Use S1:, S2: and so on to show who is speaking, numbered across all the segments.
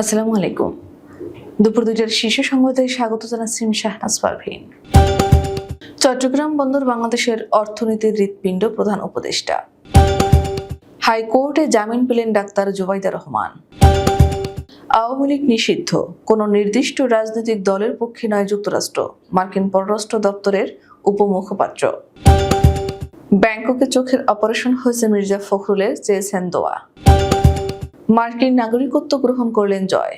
S1: আসসালামু আলাইকুম। দুপুর দুইটার শীর্ষ সংবাদে স্বাগত জানাচ্ছি আমি শাহনাজ পারভিন। চট্টগ্রাম বন্দর বাংলাদেশের অর্থনীতির হৃৎপিণ্ড প্রধান উপদেষ্টা। হাইকোর্টে জামিন পেলেন ডাক্তার জুবাইদা রহমান। আওয়ামী লীগ নিষিদ্ধ, কোন নির্দিষ্ট রাজনৈতিক দলের পক্ষে নয় যুক্তরাষ্ট্র, মার্কিন পররাষ্ট্র দপ্তরের উপমুখপাত্র। ব্যাংককে চোখের অপারেশন হয়েছে মির্জা ফখরুলের চেয়েছেন দোয়া মার্কিন নাগরিকত্ব গ্রহণ করলেন জয়।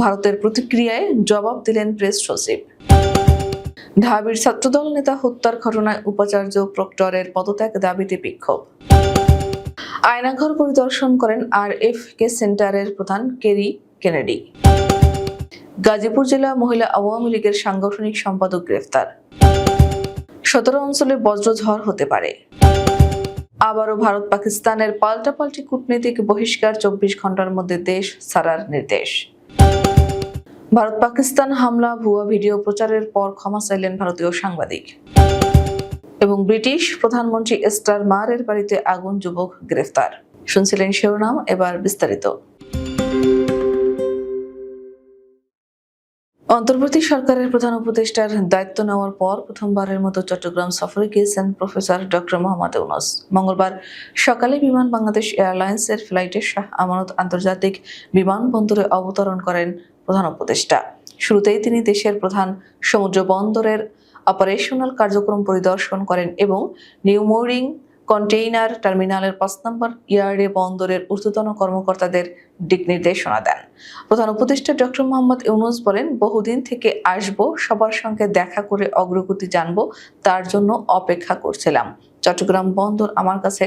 S1: ভারতের প্রতিক্রিয়ায় জবাব দিলেন প্রেস সচিব। ঢাবির ছাত্রদল নেতা হত্যার ঘটনায় উপাচার্য প্রক্টরের পদত্যাগ দাবিতে বিক্ষোভ। আয়নাঘর পরিদর্শন করেন আর এফ কে সেন্টারের প্রধান কেরি কেনেডি। গাজীপুর জেলা মহিলা আওয়ামী লীগের সাংগঠনিক সম্পাদক গ্রেফতার। সতেরো অঞ্চলে বজ্রঝড় হতে পারে। আবারও ভারত পাকিস্তানের পাল্টাপাল্টি কূটনৈতিক বহিষ্কার চব্বিশ ঘণ্টার মধ্যে দেশ ছাড়ার নির্দেশ। ভারত পাকিস্তান হামলা, ভুয়া ভিডিও প্রচারের পর ক্ষমা চাইলেন ভারতীয় সাংবাদিক। এবং ব্রিটিশ প্রধানমন্ত্রী এস্টার মারের বাড়িতে আগুন, যুবক গ্রেফতার। শুনছিলেন শিরোনাম, এবার বিস্তারিত। অন্তর্বর্তী সরকারের প্রধান উপদেষ্টার দায়িত্ব নেওয়ার পর প্রথমবারের মতো চট্টগ্রাম সফরে গিয়েছেন প্রফেসর ডক্টর মোহাম্মদ ইউনুস। মঙ্গলবার সকালে বিমান বাংলাদেশ এয়ারলাইন্সের ফ্লাইটে শাহ আমানত আন্তর্জাতিক বিমানবন্দরে অবতরণ করেন প্রধান উপদেষ্টা। শুরুতেই তিনি দেশের প্রধান সমুদ্র বন্দরের অপারেশনাল কার্যক্রম পরিদর্শন করেন এবং নিউ মোরিং কন্টেইনার টার্মিনালের পাঁচ নম্বর ইয়ার্ডে বন্দরের ঊর্ধ্বতন কর্মকর্তাদের দিক নির্দেশনা দেন। প্রধান উপদেষ্টা ডক্টর মোহাম্মদ ইউনুস বলেন, বহুদিন থেকে আসব, সবার সঙ্গে দেখা করে অগ্রগতি জানব, তার জন্য অপেক্ষা করছিলাম। চট্টগ্রাম বন্দর আমার কাছে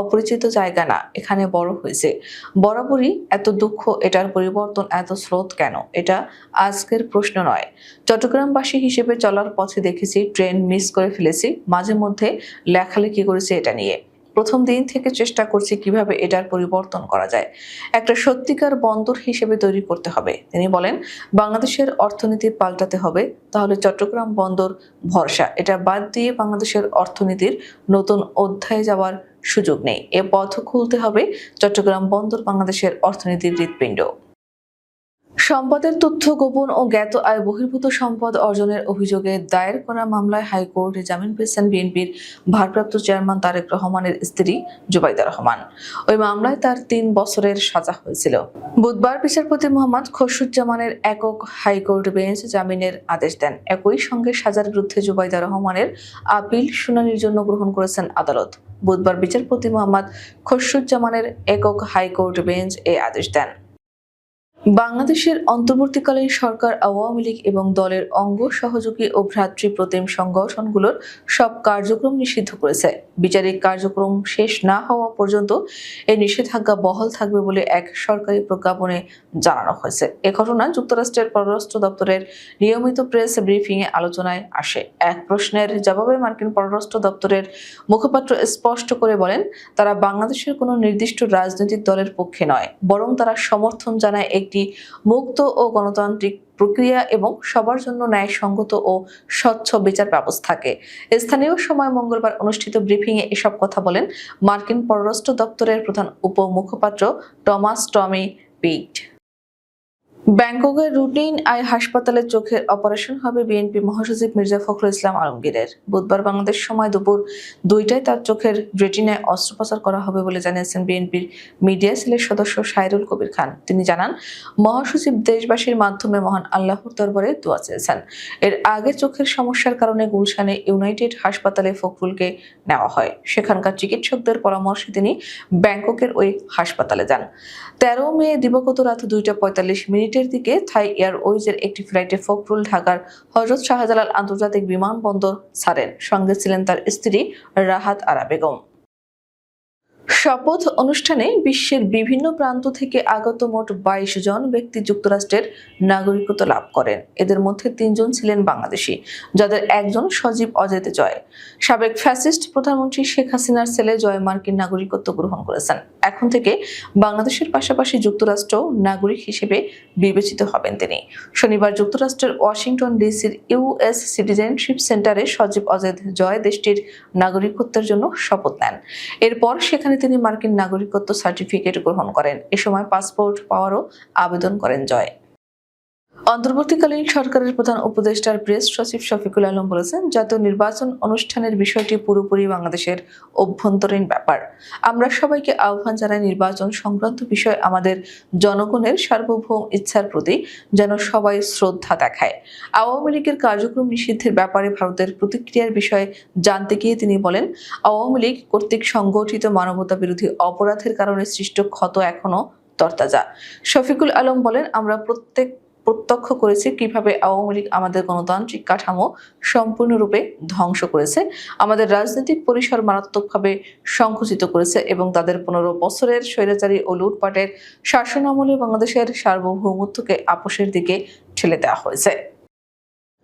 S1: অপরিচিত জায়গা না, এখানে বড় হয়েছে। বরাবরই এত দুঃখ, এটার পরিবর্তন, এত স্রোত কেন? এটা আজকের প্রশ্ন নয়। চট্টগ্রামবাসী হিসেবে চলার পথে দেখেছি, ট্রেন মিস করে ফেলেছি, মাঝে মধ্যে লেখালেখি করেছি এটা নিয়ে। প্রথম দিন থেকে চেষ্টা করছি কীভাবে এটার পরিবর্তন করা যায়। একটা সত্যিকার বন্দর হিসেবে তৈরি করতে হবে। তিনি বলেন, বাংলাদেশের অর্থনীতি পাল্টাতে হবে, তাহলে চট্টগ্রাম বন্দর ভরসা। এটা বাদ দিয়ে বাংলাদেশের অর্থনীতির নতুন অধ্যায়ে যাওয়ার সুযোগ নেই। এ পথ খুলতে হবে চট্টগ্রাম বন্দর বাংলাদেশের অর্থনীতির হৃৎপিণ্ড। সম্পদের তথ্য গোপন ও জ্ঞাত আয় বহির্ভূত সম্পদ অর্জনের অভিযোগে দায়ের করা মামলায় হাইকোর্টে জামিন পেয়েছেন বিএনপির ভারপ্রাপ্ত চেয়ারম্যান তারেক রহমানের স্ত্রী জুবাইদা রহমান। ওই মামলায় তার তিন বছরের সাজা হয়েছিল। বুধবার বিচারপতি মোহাম্মদ খসরুজ্জামানের একক হাইকোর্ট বেঞ্চ জামিনের আদেশ দেন। একই সঙ্গে সাজার বিরুদ্ধে জুবাইদা রহমানের আপিল শুনানির জন্য গ্রহণ করেছেন আদালত। বুধবার বিচারপতি মোহাম্মদ খসরুজ্জামানের একক হাইকোর্ট বেঞ্চ এ আদেশ দেন। বাংলাদেশের অন্তর্বর্তীকালীন সরকার, আওয়ামী লীগ এবং দলের অঙ্গ সহযোগী ও ভ্রাতৃপ্রতিম সংগঠনগুলোর সব কার্যক্রম নিষিদ্ধ করেছে। বিচারিক কার্যক্রম শেষ না হওয়া পর্যন্ত এই নিষেধাজ্ঞা বহাল থাকবে বলে এক সরকারি প্রজ্ঞাপনে জানানো হয়েছে। এ ঘটনা যুক্তরাষ্ট্রের পররাষ্ট্র দপ্তরের নিয়মিত প্রেস ব্রিফিং এ আলোচনায় আসে। এক প্রশ্নের জবাবে মার্কিন পররাষ্ট্র দপ্তরের মুখপাত্র স্পষ্ট করে বলেন, তারা বাংলাদেশের কোনো নির্দিষ্ট রাজনৈতিক দলের পক্ষে নয়, বরং তারা সমর্থন জানায় একটি মুক্ত ও গণতান্ত্রিক প্রক্রিয়া এবং সবার জন্য ন্যায়সঙ্গত ও স্বচ্ছ বিচার ব্যবস্থাকে। স্থানীয় সময় মঙ্গলবার অনুষ্ঠিত ব্রিফিংয়ে এসব কথা বলেন মার্কিন পররাষ্ট্র দপ্তরের প্রধান উপমুখপাত্র টমাস টমি পিট। ব্যাংককের রুটিন আই হাসপাতালে চোখের অপারেশন হবে বিএনপি মহাসচিব মির্জা ফখরুল ইসলাম আলমগীরের। বুধবার বাংলাদেশ সময় দুপুর দুইটায় তার চোখের রেটিনায় অস্ত্রোপচার করা হবে বলে জানিয়েছেন বিএনপির মিডিয়া সেলের সদস্য সাইরুল কবির খান। তিনি জানান, মহাসচিব দেশবাসীর মাধ্যমে মহান আল্লাহর দরবারে দোয়া চেয়েছেন। এর আগে চোখের সমস্যার কারণে গুলশানে ইউনাইটেড হাসপাতালে ফখরুলকে নেওয়া হয়। সেখানকার চিকিৎসকদের পরামর্শে তিনি ব্যাংককের ওই হাসপাতালে যান। তেরো মে দিবগত রাত দুইটা পঁয়তাল্লিশ মিনিটের দিকে থাই এয়ারওয়েজের একটি ফ্লাইটে ফখরুল ঢাকার হজরত শাহজালাল আন্তর্জাতিক বিমানবন্দর ছাড়েন সঙ্গে ছিলেন তার স্ত্রী রাহাত আরা বেগম। শপথ অনুষ্ঠানে বিশ্বের বিভিন্ন প্রান্ত থেকে আগত মোট বাইশ জন ব্যক্তি যুক্তরাষ্ট্রের নাগরিকত্ব লাভ করেন। এদের মধ্যে তিনজন ছিলেন বাংলাদেশি, যাদের একজন সজীব অজেতে জয়। সাবেক ফ্যাসিস্ট প্রধানমন্ত্রী শেখ হাসিনার ছেলে জয় মার্কিন নাগরিকত্ব গ্রহণ করেছেন। এখন থেকে বাংলাদেশের পাশাপাশি যুক্তরাষ্ট্র নাগরিক হিসেবে বিবেচিত হবেন তিনি। শনিবার যুক্তরাষ্ট্রের ওয়াশিংটন ডিসির ইউএস সিটিজেনশিপ সেন্টারে সজীব অজেদ জয় দেশটির নাগরিকত্বের জন্য শপথ নেন। এরপর সেখানে তিনি মার্কিন নাগরিকত্ব সার্টিফিকেট গ্রহণ করেন। এ সময় পাসপোর্ট পাওয়ারও আবেদন করেন জয়। অন্তর্বর্তীকালীন সরকারের প্রধান উপদেষ্টার প্রেস সচিব শফিকুল আলম বলেছেন, জাতীয় নির্বাচন অনুষ্ঠানের বিষয়টি পুরোপুরি বাংলাদেশের অভ্যন্তরীণ ব্যাপার। আমরা সবাইকে আহ্বান জানাই নির্বাচন সংক্রান্ত বিষয় আমাদের জনগণের সার্বভৌম ইচ্ছার প্রতি যেন সবাই শ্রদ্ধা দেখায়। আওয়ামী লীগের কার্যক্রম নিষিদ্ধের ব্যাপারে ভারতের প্রতিক্রিয়ার বিষয়ে জানতে গিয়ে তিনি বলেন, আওয়ামী লীগ কর্তৃক সংগঠিত মানবতা বিরোধী অপরাধের কারণে সৃষ্ট ক্ষত এখনও তরতাজা। শফিকুল আলম বলেন, আমরা প্রত্যেক প্রত্যক্ষ করেছি কীভাবে আওয়ামী লীগ আমাদের গণতান্ত্রিক কাঠামো সম্পূর্ণরূপে ধ্বংস করেছে, আমাদের রাজনৈতিক পরিসর মারাত্মকভাবে সংকুচিত করেছে এবং তাদের পনেরো বছরের স্বৈরাচারী ও লুটপাটের শাসন আমলে বাংলাদেশের সার্বভৌমত্বকে আপোষের দিকে ঠেলে দেওয়া হয়েছে।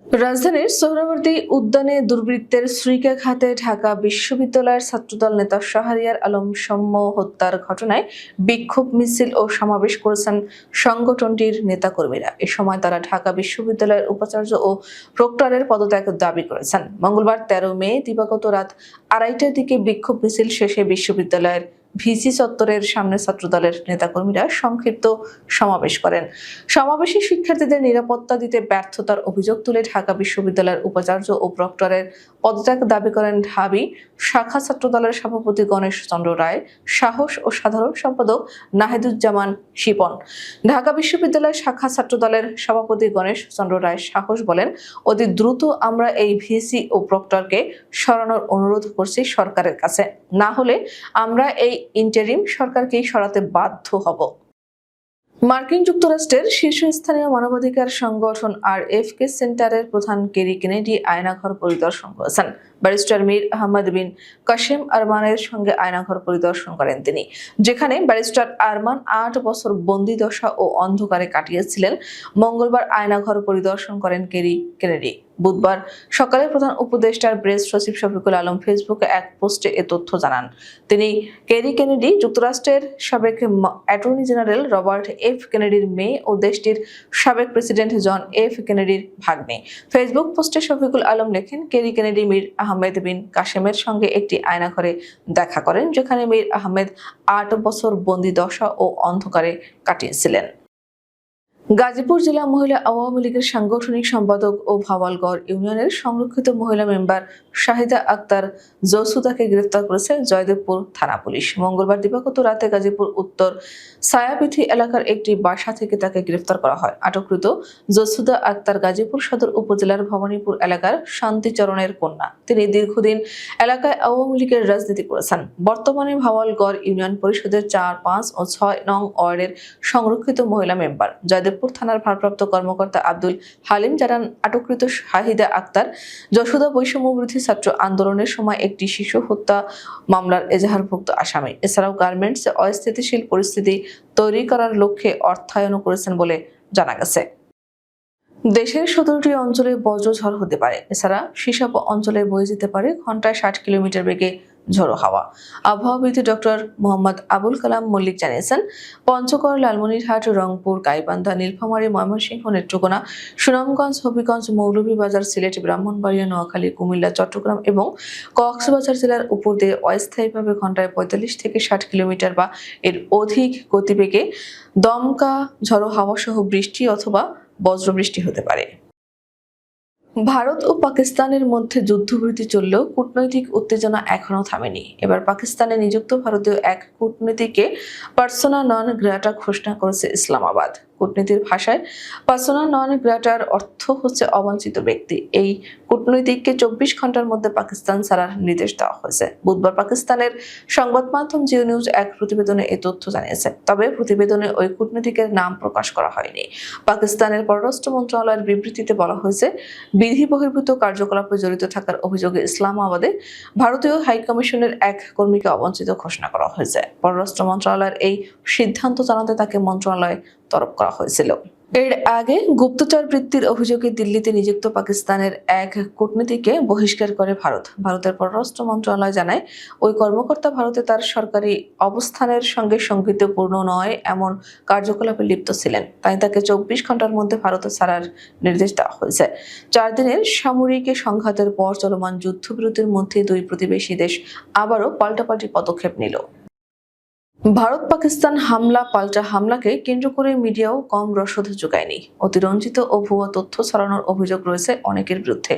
S1: রাজধানীর সোহরাওয়ার্দী উদ্যানে দুর্বৃত্তের শ্রীকাঘাতে ঢাকা বিশ্ববিদ্যালয়ের ছাত্রদল নেতা শাহরিয়ার আলম সৌম্য হত্যার ঘটনায় বিক্ষোভ মিছিল ও সমাবেশ করেছেন সংগঠনটির নেতাকর্মীরা। এ সময় তারা ঢাকা বিশ্ববিদ্যালয়ের উপাচার্য ও প্রক্টরের পদত্যাগ দাবি করেছেন। মঙ্গলবার তেরো মে দিবাগত রাত আড়াইটার দিকে বিক্ষোভ মিছিল শেষে বিশ্ববিদ্যালয়ের ভিসি চত্বরের সামনে ছাত্রদলের নেতাকর্মীরা সংক্ষিপ্ত সমাবেশ করেন। সমাবেশে শিক্ষার্থীদের নিরাপত্তা দিতে ব্যর্থতার অভিযোগ তুলে ঢাকা বিশ্ববিদ্যালয়ের উপাচার্য ও প্রক্টরের পদত্যাগ দাবি করেন ঢাবি। শাখা ছাত্রদলের সভাপতি গণেশ চন্দ্র রায়, সাহস ও সাধারণ সম্পাদক নাহিদুজ্জামান শিপন। ঢাকা বিশ্ববিদ্যালয় শাখা ছাত্রদলের সভাপতি গণেশ চন্দ্র রায় সাহস বলেন, অতি দ্রুত আমরা এই ভিসি ও প্রক্টরকে সরানোর অনুরোধ করছি সরকারের কাছে। না হলে আমরা এই ইন্টারিম সরকারকেই সরাতে বাধ্য হব। মার্কিন যুক্তরাষ্ট্রের শীর্ষস্থানীয় মানবাধিকার সংগঠন আর এফ কে সেন্টারের প্রধান কেরি কেনেডি আয়নাঘর পরিদর্শন করেছেন। ব্যারিস্টার মীর আহমদ বিন কাশেম আরমানের সঙ্গে আয়নাঘর পরিদর্শন করেন তিনি, যেখানে ব্যারিস্টার আরমান আট বছর বন্দি দশা ও অন্ধকারে কাটিয়েছিলেন। মঙ্গলবার আয়নাঘর পরিদর্শন করেন কেরি কেনেডি। বুধবার সকালে প্রধান উপদেষ্টার প্রেস সচিব শফিকুল আলম ফেসবুকে এক পোস্টে এ তথ্য জানান। তিনি কেরি কেনেডি, যুক্তরাষ্ট্রের সাবেক অ্যাটর্নি জেনারেল রবার্ট এফ কেনেডির মেয়ে ও দেশটির সাবেক প্রেসিডেন্ট জন এফ কেনেডির ভাগ্নে। ফেসবুক পোস্টে শফিকুল আলম লেখেন, কেরি কেনেডি মীর আহমেদ বিন কাশেমের সঙ্গে একটি আয়নাঘরে দেখা করেন, যেখানে মীর আহমেদ আট বছর বন্দি দশা ও অন্ধকারে কাটিয়েছিলেন। গাজীপুর জেলা মহিলা আওয়ামী লীগের সাংগঠনিক সম্পাদক ও ভাওয়ালগড় ইউনিয়নের সংরক্ষিত মহিলা মেম্বার শাহিদা আক্তার জসুদাকে গ্রেফতার করেছে জয়দেবপুর থানা পুলিশ। মঙ্গলবার দিবাগত রাতে গাজীপুর উত্তর ছায়াপিথি এলাকার একটি বাসা থেকে তাকে গ্রেফতার করা হয়। আটককৃত জসুদা আক্তার গাজীপুর সদর উপজেলার ভবানীপুর এলাকার শান্তিচরণের কন্যা। তিনি দীর্ঘদিন এলাকায় আওয়ামী লীগের রাজনীতি করেছেন। বর্তমানে ভাওয়ালগড় ইউনিয়ন পরিষদের চার, পাঁচ ও ছয় নং ওয়ার্ডের সংরক্ষিত মহিলা মেম্বার। জয়দেবপুর থানার ভারপ্রাপ্ত কর্মকর্তা আব্দুল হালিম জানান, আটককৃত শাহিদা আক্তার যশোদা বৈষম্য বিরোধী ছাত্র আন্দোলনের সময় একটি শিশু হত্যা মামলার এজাহারভুক্ত আসামি। এছাড়াও গার্মেন্টসে অস্থিতিশীল পরিস্থিতি তৈরি করার লক্ষ্যে অর্থায়নও করেছেন বলে জানা গেছে। দেশের সতেরোটি অঞ্চলে বজ্রঝড় হতে পারে। এছাড়া সেসব অঞ্চলে বয়ে যেতে পারে ঘন্টায় ষাট কিলোমিটার বেগে ঝোড়ো হাওয়া। আবহাওয়াবিদ ডক্টর মোহাম্মদ আবুল কালাম মল্লিক জানিয়েছেন, পঞ্চগড়, লালমনিরহাট, রংপুর, গাইবান্ধা, নীলফামারী, ময়মনসিংহ, নেত্রকোনা, সুনামগঞ্জ, হবিগঞ্জ, মৌলভীবাজার, সিলেট, ব্রাহ্মণবাড়িয়া, নোয়াখালী, কুমিল্লা, চট্টগ্রাম এবং কক্সবাজার জেলার উপর দিয়ে অস্থায়ীভাবে ঘন্টায় পঁয়তাল্লিশ থেকে ষাট কিলোমিটার বা এর অধিক গতিবেগে দমকা ঝড়ো হাওয়া সহ বৃষ্টি অথবা বজ্রবৃষ্টি হতে পারে। ভারত ও পাকিস্তানের মধ্যে যুদ্ধবিরতি চললেও কূটনৈতিক উত্তেজনা এখনও থামেনি। এবার পাকিস্তানে নিযুক্ত ভারতীয় এক কূটনীতিকে পার্সোনা নন গ্রাটা ঘোষণা করেছে ইসলামাবাদ। কূটনীতির ভাষায় পার্সোনাল নন গ্রাটার অর্থ হচ্ছে অবাঞ্ছিত ব্যক্তি। এই কূটনৈতিককে চব্বিশ ঘণ্টার মধ্যে পাকিস্তান ছাড়ার নির্দেশ দেওয়া হয়েছে। বুধবার পাকিস্তানের সংবাদ মাধ্যম জিও নিউজ এক প্রতিবেদনে এই তথ্য জানিয়েছে। তবে প্রতিবেদনে ওই কূটনীতিকের নাম প্রকাশ করা হয়নি। পাকিস্তানের পররাষ্ট্র মন্ত্রণালয়ের বিবৃতিতে বলা হয়েছে, বিধি বহির্ভূত কার্যকলাপে জড়িত থাকার অভিযোগে ইসলামাবাদে ভারতীয় হাইকমিশনের এক কর্মীকে অবঞ্চিত ঘোষণা করা হয়েছে। পররাষ্ট্র মন্ত্রণালয়ের এই সিদ্ধান্ত জানাতে তাকে মন্ত্রণালয় তরফ করা হয়েছিল। এর আগে গুপ্তচর বৃত্তির অভিযোগে দিল্লিতে নিযুক্ত পাকিস্তানের এক কূটনীতিকে বহিষ্কার করে ভারত। ভারতের পররাষ্ট্র মন্ত্রণালয় জানায়, ওই কর্মকর্তা ভারতে তার সরকারি অবস্থানের সঙ্গে সঙ্গীতপূর্ণ নয়, এমন কার্যকলাপে লিপ্ত ছিলেন। তাই তাকে চব্বিশ ঘণ্টার মধ্যে ভারতে ছাড়ার নির্দেশ দেওয়া হয়েছে। চার দিনের সামরিক সংঘাতের পর চলমান যুদ্ধবিরতির মধ্যে দুই প্রতিবেশী দেশ আবারও পাল্টাপাল্টি পদক্ষেপ নিল। ভারত পাকিস্তান হামলা, পাল্টা হামলাকে কেন্দ্র করে মিডিয়াও কম রসদ যোগায়নি অতিরঞ্জিত ও ভুয়া তথ্য ছড়ানোর অভিযোগ রয়েছে অনেকের বিরুদ্ধে।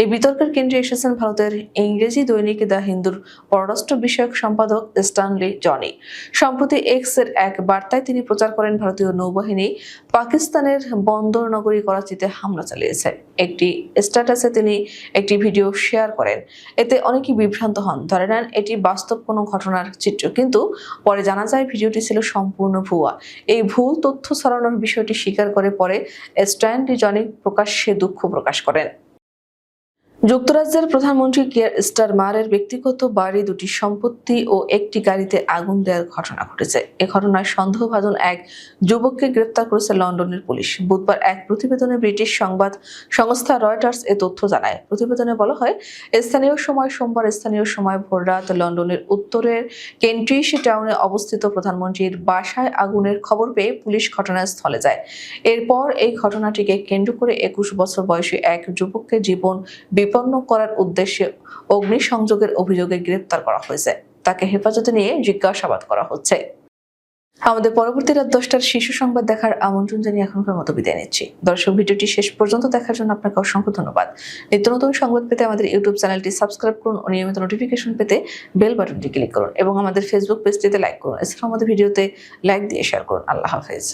S1: এই বিতর্কের কেন্দ্রে এসেছেন ভারতের ইংরেজি দৈনিক দ্য হিন্দুর পররাষ্ট্র বিষয়ক সম্পাদক স্টানলি জনি। সম্প্রতি এক্সের এক বার্তায় তিনি প্রচার করেন ভারতীয় নৌবাহিনী পাকিস্তানের বন্দর নগরী করাচিতে হামলা চালিয়েছে। একটি স্ট্যাটাসে তিনি একটি ভিডিও শেয়ার করেন। এতে অনেকেই বিভ্রান্ত হন। ধরে নেন, এটি বাস্তব কোনো ঘটনার চিত্র। কিন্তু পরে জানা যায়, ভিডিওটি ছিল সম্পূর্ণ ভুয়া। এই ভুল তথ্য ছড়ানোর বিষয়টি স্বীকার করে পরে স্ট্যান্ডি জনি প্রকাশ্যে দুঃখ প্রকাশ করেন। যুক্তরাজ্যের প্রধানমন্ত্রী কিয়ার স্টারমারের ব্যক্তিগত বাড়ি, দুটি সম্পত্তি ও একটি গাড়িতে আগুন দেওয়ার ঘটনা ঘটেছে। এ ঘটনায় সন্দেহভাজন এক যুবককে গ্রেপ্তার করেছে লন্ডনের পুলিশ। বুধবার এক প্রতিবেদনে ব্রিটিশ সংবাদ সংস্থা রয়টার্স এ তথ্য জানায়। প্রতিবেদনে বলা হয়, স্থানীয় সময় সোমবার স্থানীয় সময় ভোররাত লন্ডনের উত্তরের কেন্ট্রিশ টাউনে অবস্থিত প্রধানমন্ত্রীর বাসায় আগুনের খবর পেয়ে পুলিশ ঘটনাস্থলে যায়। এরপর এই ঘটনাটিকে কেন্দ্র করে একুশ বছর বয়সী এক যুবককে জীবন বিপন্ন করার উদ্দেশ্যে অগ্নিসংযোগের অভিযোগে গ্রেপ্তার করা হয়েছে। তাকে হেফাজতে নিয়ে জিজ্ঞাসাবাদ করা হচ্ছে। আমাদের পরবর্তী রাত দশটার শিশু সংবাদ দেখার আমন্ত্রণ জানিয়ে এখনকার মতো বিদায় নিচ্ছি। দর্শক, ভিডিওটি শেষ পর্যন্ত দেখার জন্য আপনাকে অসংখ্য ধন্যবাদ। নিত্য নতুন সংবাদ পেতে আমাদের ইউটিউব চ্যানেলটি সাবস্ক্রাইব করুন ও নিয়মিত নোটিফিকেশন পেতে বেল বাটনটি ক্লিক করুন এবং আমাদের ফেসবুক পেজটিতে লাইক করুন। এছাড়াও আমাদের ভিডিওতে লাইক দিয়ে শেয়ার করুন। আল্লাহ হাফেজ।